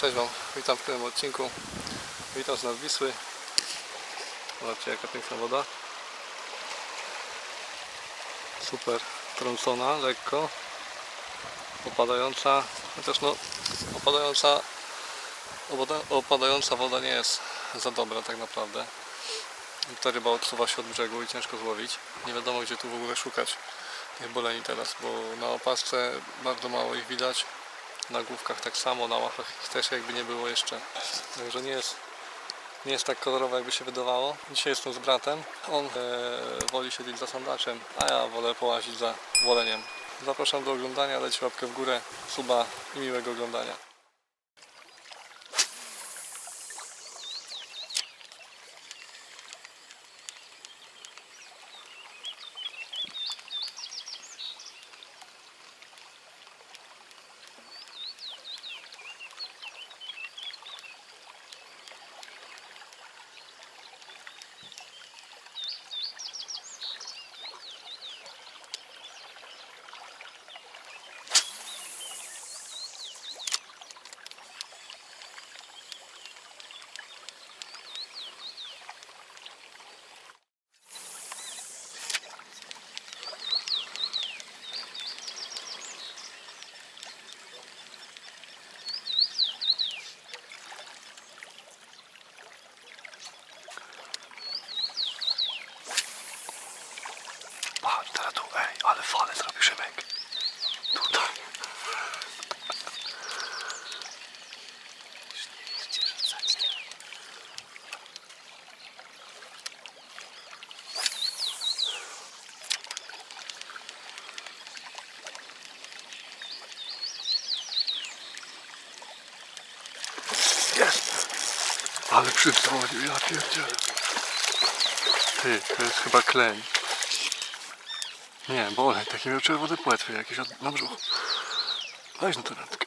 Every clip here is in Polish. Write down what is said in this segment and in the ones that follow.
Cześć Wam, witam w tym odcinku. Witam z nad Wisły. Zobaczcie jaka piękna woda. Super trącona, lekko. Opadająca, chociaż no opadająca, opada, opadająca woda nie jest za dobra tak naprawdę. Ta ryba odsuwa się od brzegu i ciężko złowić. Nie wiadomo gdzie tu w ogóle szukać tych boleni teraz, bo na opasce bardzo mało ich widać. Na główkach tak samo, na łapach ich też jakby nie było jeszcze. Także nie jest, nie jest tak kolorowo jakby się wydawało. Dzisiaj jestem z bratem. On e, woli siedzieć za sandaczem, a ja wolę połazić za woleniem. Zapraszam do oglądania, dajcie łapkę w górę, suba i miłego oglądania. Ale przydzwonił, ja pierdzielę. Ty, to jest chyba kleń. Nie, bolej, takie miał czerwone płetwy jakieś od, na brzuchu. Weź na tę rękę.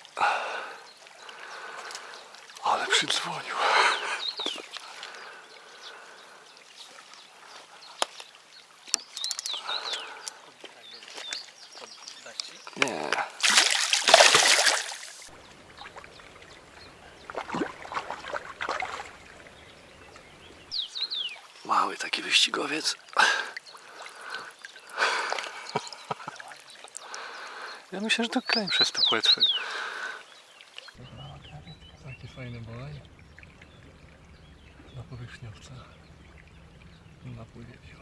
Ale przydzwonił. Nie. Mały taki wyścigowiec. Ja myślę, że to klej przez te płetwy. Taki fajny bolej. Na powierzchniowca. Na pływie wziął.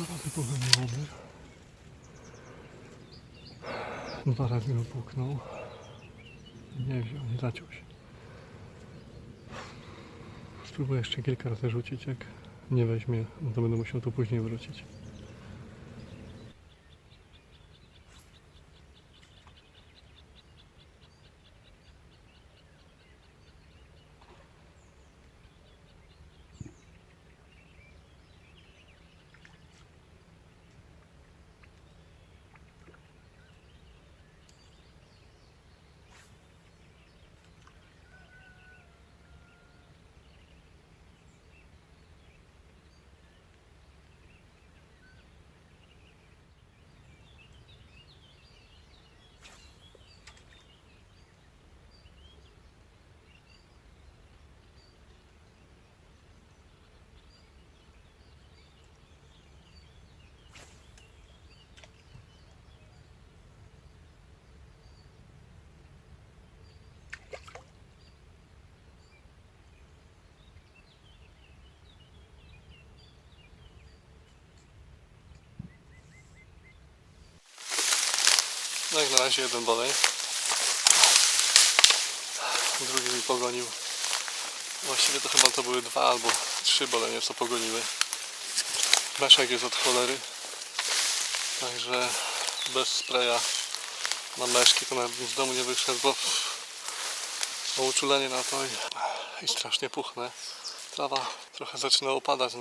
Razy powędrowany. Dwa razy go puknął. Nie wziął, nie zaciął się. Spróbuję jeszcze kilka razy rzucić. Jak nie weźmie, to będę musiał tu później wrócić. No jak na razie jeden bolej. Drugi mi pogonił. Właściwie to chyba to były dwa albo trzy bolenie, co pogoniły. Beszek jest od cholery. Także bez spraya na meszki to nawet z domu nie wyszedł, bo bo uczulenie na to i, i strasznie puchne. Trawa trochę zaczyna opadać,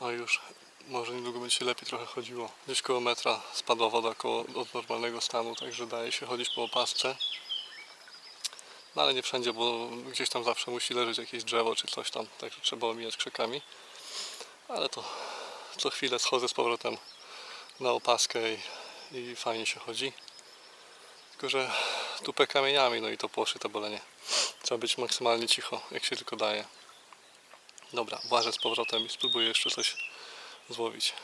no i już może niedługo będzie się lepiej trochę chodziło. Gdzieś koło metra spadła woda koło, od normalnego stanu, także daje się chodzić po opasce. No ale nie wszędzie, bo gdzieś tam zawsze musi leżeć jakieś drzewo czy coś tam, także trzeba omijać krzakami. Ale to co chwilę schodzę z powrotem na opaskę i, i fajnie się chodzi. Tylko, że tupę kamieniami, no i to płoszy to bolenie. Trzeba być maksymalnie cicho, jak się tylko daje. Dobra, włażę z powrotem i spróbuję jeszcze coś złowić.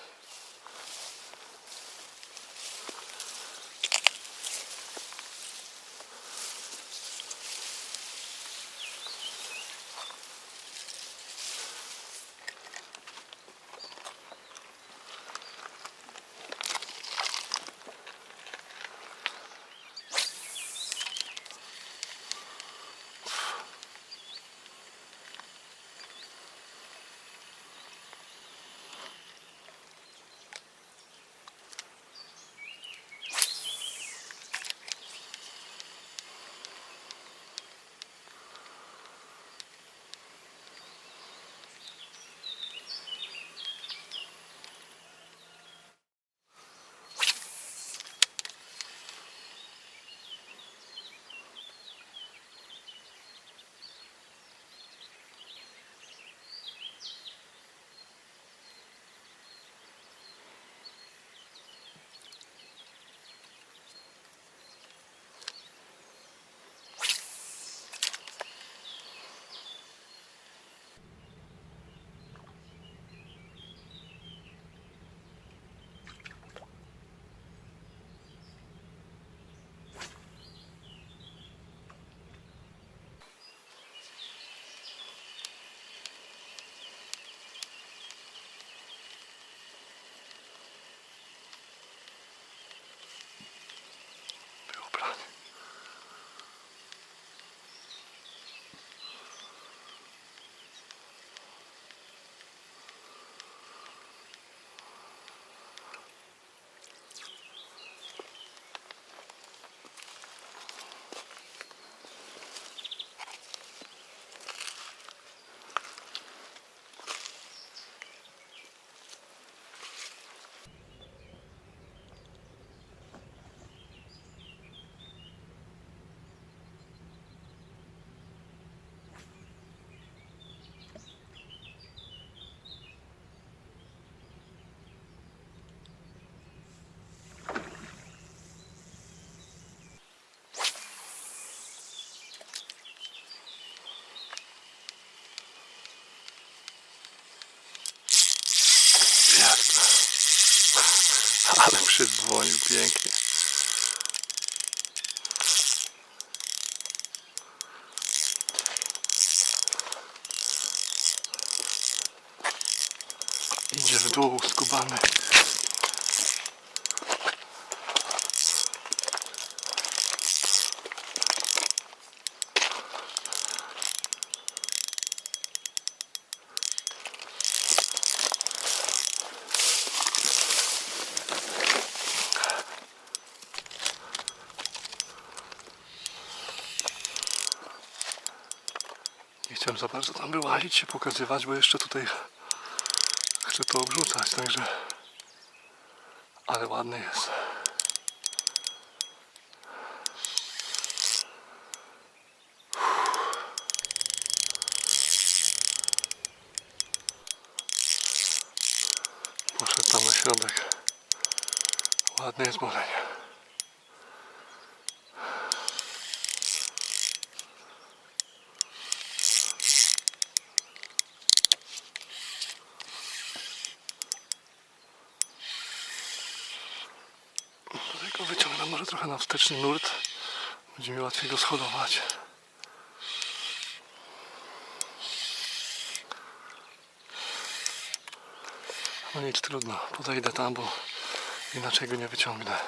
Ale przydzwonił pięknie. Idzie w dół skubany. Chciałem za bardzo tam wyłazić się, pokazywać, bo jeszcze tutaj chcę to obrzucać, także... Ale ładny jest. Poszedł tam na środek. Ładny jest boleń. Wyciągnę może trochę na wsteczny nurt. Będzie mi łatwiej go schodować. No nic, trudno. Podejdę tam, bo inaczej go nie wyciągnę.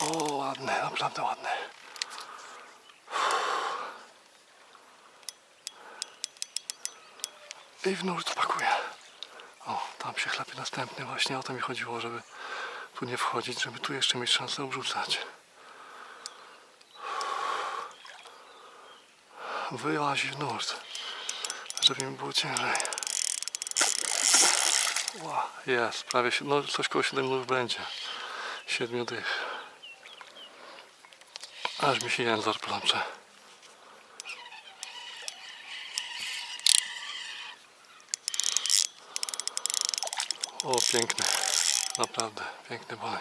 O, ładny, naprawdę ładny. I w nurt pakuję. O, tam się chlapie następny. Właśnie o to mi chodziło, żeby tu nie wchodzić, żeby tu jeszcze mieć szansę obrzucać. Wyłazi w nurt, żeby mi było ciężej. Jest, prawie, si- no coś koło 7 nurt będzie. 7 dych. Aż mi się język plącze. O, piękny. Naprawdę, piękny bolej.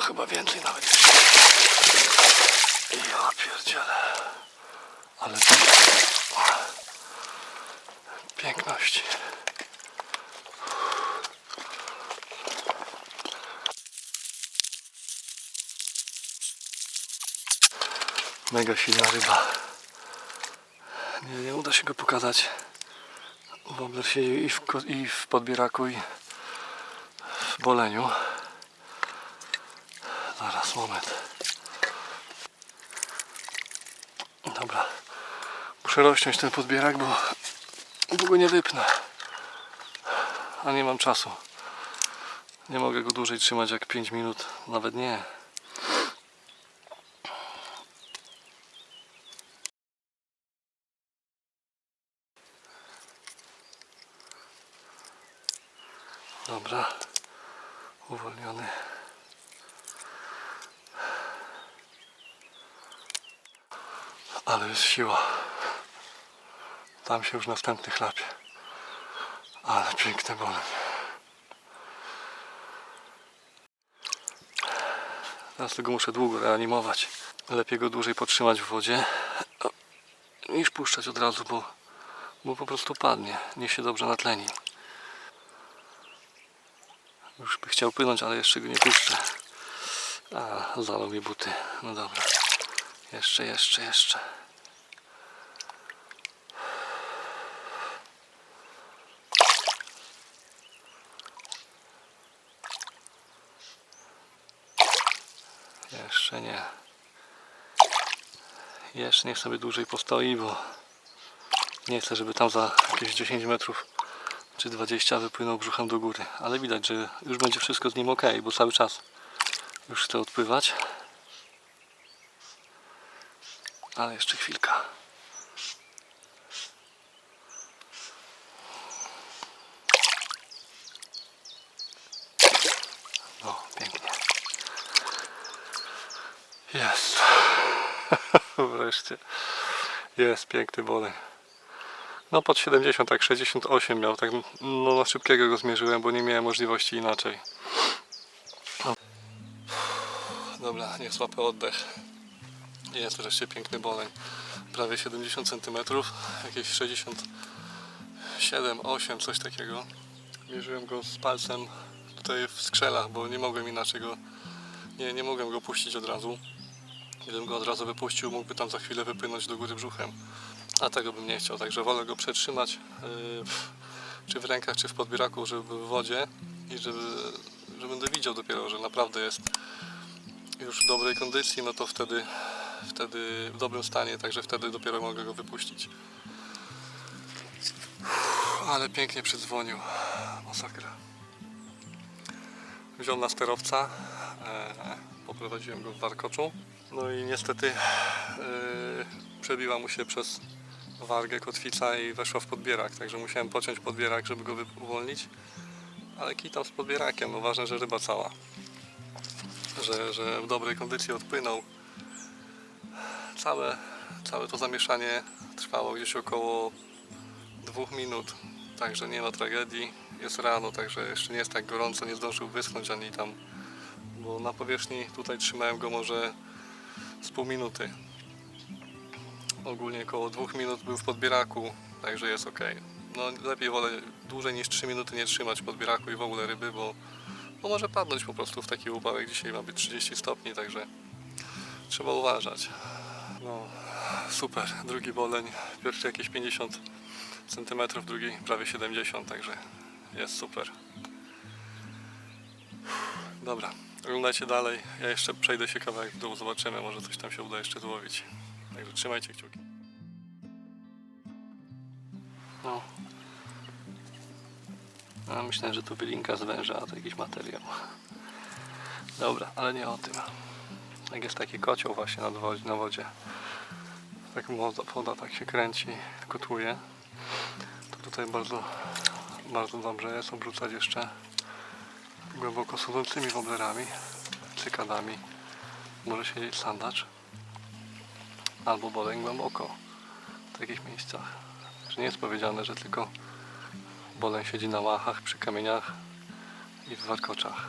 Chyba więcej nawet. Ja pierdzielę. Ale piękności. Mega silna ryba. Nie, nie uda się go pokazać. Wobler siedzi i w, i w podbieraku i w boleniu. Zaraz, moment. Dobra. Muszę rozciąć ten podbierak, bo, bo go nie wypnę. A nie mam czasu. Nie mogę go dłużej trzymać jak 5 minut. Nawet nie. Dobra. Uwolniony. Ale jest siła. Tam się już następny chlapie. Ale piękne boleń. Teraz tego muszę długo reanimować. Lepiej go dłużej podtrzymać w wodzie niż puszczać od razu, bo, bo po prostu padnie. Nie się dobrze natleni. Już by chciał płynąć, ale jeszcze go nie puszczę. A, zalał mi buty. No dobra. Jeszcze, jeszcze, jeszcze. Jeszcze nie. Jeszcze niech sobie dłużej postoi, bo nie chcę, żeby tam za jakieś 10 metrów czy 20 wypłynął brzuchem do góry. Ale widać, że już będzie wszystko z nim ok, bo cały czas już chce odpływać. Ale jeszcze chwilka. No, pięknie. Jest. Wreszcie. Jest piękny boleń. No pod 70, tak 68 miał, tak no na szybkiego go zmierzyłem, bo nie miałem możliwości inaczej. No. Dobra, niech złapę oddech. Jest wreszcie piękny boleń. Prawie 70 cm, jakieś 67, 8, coś takiego. Mierzyłem go z palcem tutaj w skrzelach, bo nie mogłem inaczej go, nie, nie mogłem go puścić od razu. Gdybym go od razu wypuścił, mógłby tam za chwilę wypłynąć do góry brzuchem. A tego bym nie chciał, także wolę go przetrzymać w- czy w rękach, czy w podbieraku, żeby był w wodzie i żeby, że będę widział dopiero, że naprawdę jest już w dobrej kondycji, no to wtedy wtedy w dobrym stanie, także wtedy dopiero mogę go wypuścić. Ale pięknie przydzwonił. Masakra. Wziął na sterowca. E, poprowadziłem go w warkoczu. No i niestety e, przebiła mu się przez wargę kotwica i weszła w podbierak, także musiałem pociąć podbierak, żeby go uwolnić. Ale kitam z podbierakiem, no ważne, że ryba cała. Że, że w dobrej kondycji odpłynął. Całe, całe to zamieszanie trwało gdzieś około dwóch minut, także nie ma tragedii. Jest rano, także jeszcze nie jest tak gorąco, nie zdążył wyschnąć ani tam, bo na powierzchni tutaj trzymałem go może z pół minuty. Ogólnie około dwóch minut był w podbieraku, także jest ok. No lepiej wolę dłużej niż 3 minuty nie trzymać podbieraku i w ogóle ryby, bo może padnąć po prostu w taki upałek. Dzisiaj ma być 30 stopni, także trzeba uważać. No super, drugi boleń, pierwszy jakieś 50 cm, drugi prawie 70, także jest super. Dobra, oglądajcie dalej. Ja jeszcze przejdę się kawałek w dół, zobaczymy, może coś tam się uda jeszcze złowić. Także trzymajcie kciuki. No. A myślę, że to wylinka z węża, a to jakiś materiał. Dobra, ale nie o tym. Jak jest taki kocioł właśnie na wodzie, na wodzie tak woda, woda tak się kręci, gotuje, to tutaj bardzo, bardzo dobrze jest obrócać jeszcze głęboko słodzącymi woblerami, cykadami. Może siedzieć sandacz albo boleń głęboko w takich miejscach. Że nie jest powiedziane, że tylko boleń siedzi na łachach, przy kamieniach i w warkoczach.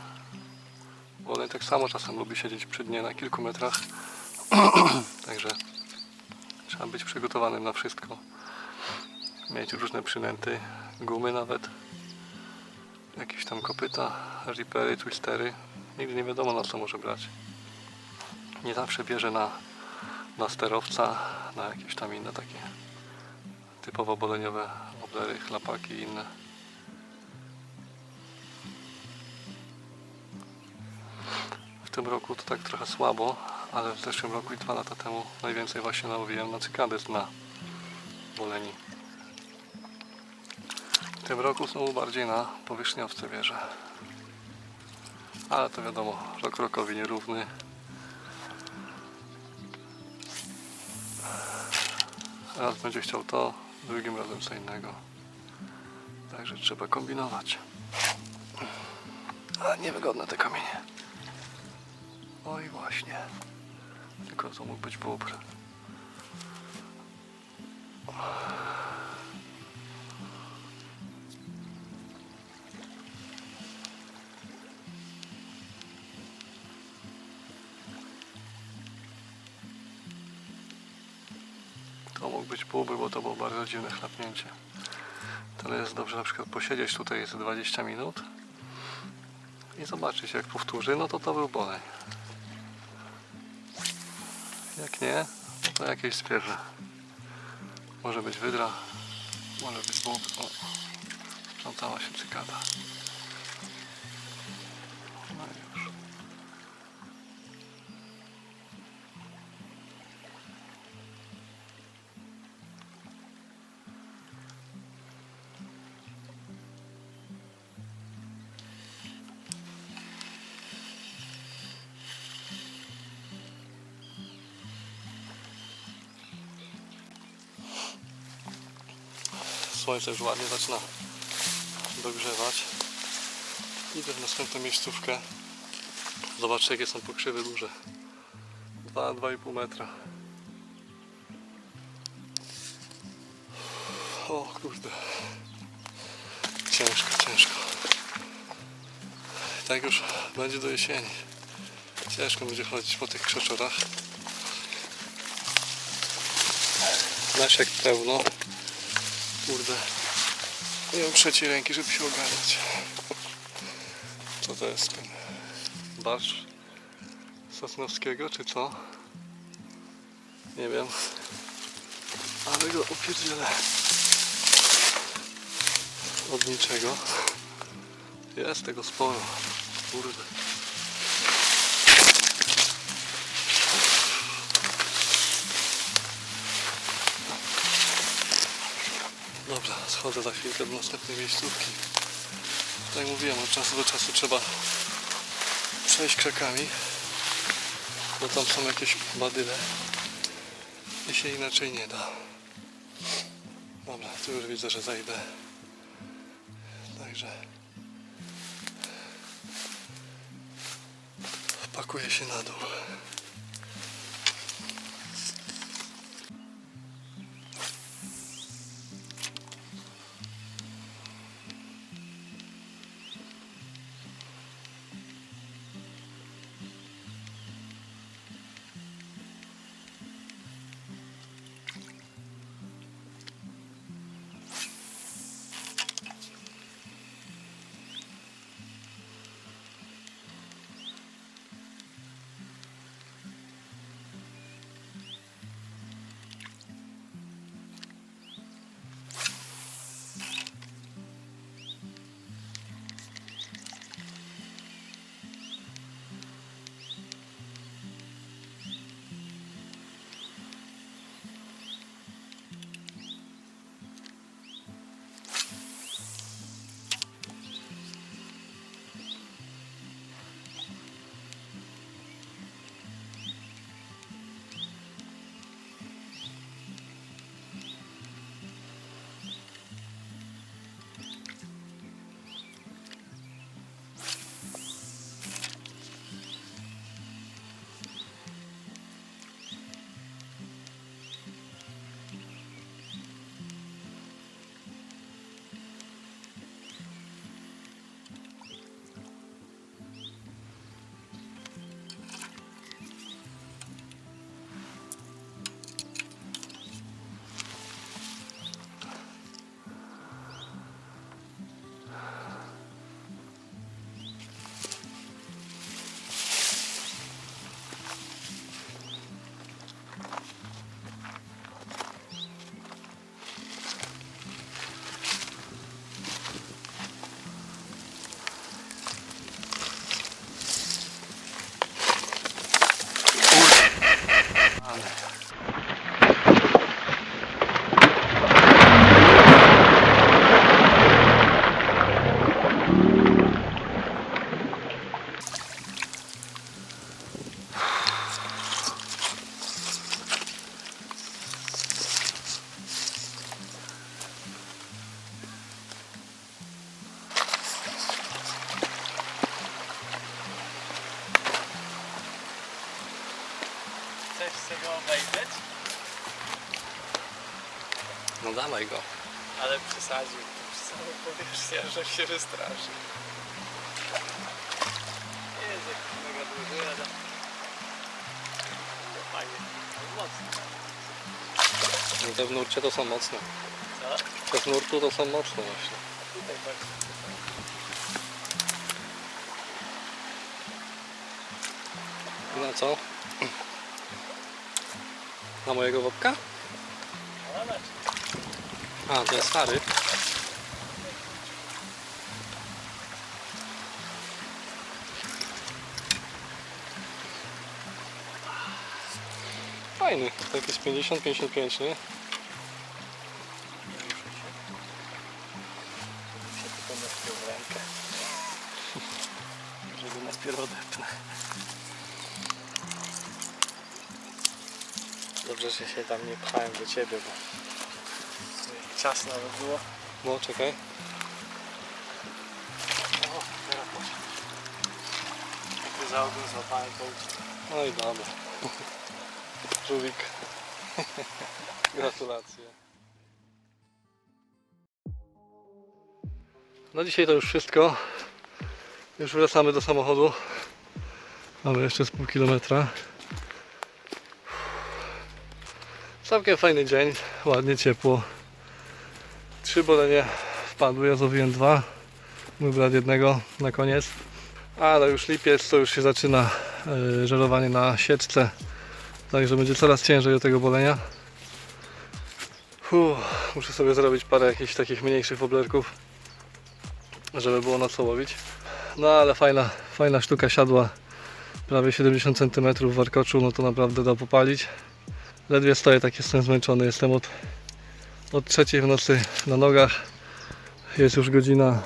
Boleń tak samo czasem lubi siedzieć przy dnie na kilku metrach. Także trzeba być przygotowanym na wszystko. Mieć różne przynęty, gumy nawet. Jakieś tam kopyta, ripery, twistery. Nigdy nie wiadomo na co może brać. Nie zawsze bierze na, na sterowca, na jakieś tam inne takie typowo boleniowe oblery, chlapaki i inne. W tym roku to tak trochę słabo, ale w zeszłym roku i dwa lata temu najwięcej właśnie nałowiłem na cykady z dna boleni. W tym roku znowu bardziej na powierzchniowce wierzę. Ale to wiadomo, rok rokowi nierówny. Raz będzie chciał to, drugim razem co innego. Także trzeba kombinować. A niewygodne te kamienie. Oj właśnie. Tylko to mógł być bóbr. Być bo to było bardzo dziwne chlapnięcie. Tyle jest dobrze na przykład posiedzieć tutaj z 20 minut i zobaczyć jak powtórzy, no to to był boleń. Jak nie, to jakieś zwierzę. Może być wydra, może być bób. O, sprzątała się cykada. Słońce już ładnie zaczyna dogrzewać. Idę w następną miejscówkę. Zobaczcie jakie są pokrzywy duże. 2-2,5 metra. O kurde. Ciężko, ciężko. Tak już będzie do jesieni. Ciężko będzie chodzić po tych krzeczorach. Nasiek pełno. Kurde. Nie mam trzeciej ręki, żeby się ogarnąć. Co to jest ten barsz Sosnowskiego, czy co? Nie wiem. Ale go upierdzielę. Od niczego. Jest tego sporo. Kurde. Wychodzę za chwilkę do następnej miejscówki. Tak mówiłem, od czasu do czasu trzeba przejść krzakami, bo tam są jakieś badyle i się inaczej nie da. Dobra, tu już widzę, że zajdę. Także wpakuję się na dół. No dawaj go. Ale przesadził. Samą powierzchnię, że się wystraszy. Jest jakiś mega duży, ale... No fajnie. Mocno. Te w nurcie to są mocne. Co? Te z nurtu to są mocne właśnie. Tutaj bardzo. Na co? Na mojego wopka? A, ten stary. Fajny, to jakieś 50-55, nie? Żeby nas pierw odepnę. Dobrze, że się tam nie pchałem do ciebie, bo ciasno by było. No, czekaj. O, teraz poszedł. Jak za ogon złapałem, uciekł. No i dobra. Żółwik. Gratulacje. No dzisiaj to już wszystko. Już wracamy do samochodu. Mamy jeszcze z pół kilometra. Całkiem fajny dzień, ładnie ciepło. Trzy bolenie wpadły, ja złowiłem dwa. Mój brat jednego na koniec. Ale już lipiec to już się zaczyna e, żerowanie na sieczce. Także będzie coraz ciężej do tego bolenia. Fuh, muszę sobie zrobić parę jakichś takich mniejszych woblerków, żeby było na co łowić. No ale fajna, fajna sztuka siadła. Prawie 70 cm w warkoczu, no to naprawdę da popalić. Ledwie stoję, tak jestem zmęczony. Jestem od, od trzeciej w nocy na nogach. Jest już godzina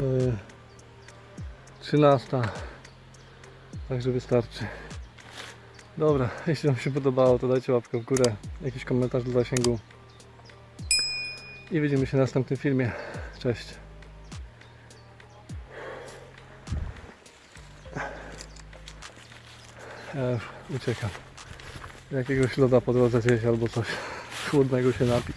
y, 13. Także wystarczy. Dobra, jeśli Wam się podobało, to dajcie łapkę w górę, jakiś komentarz do zasięgu. I widzimy się w następnym filmie. Cześć. Ja już uciekam. Jakiegoś loda po drodze zjeść albo coś chłodnego się napić.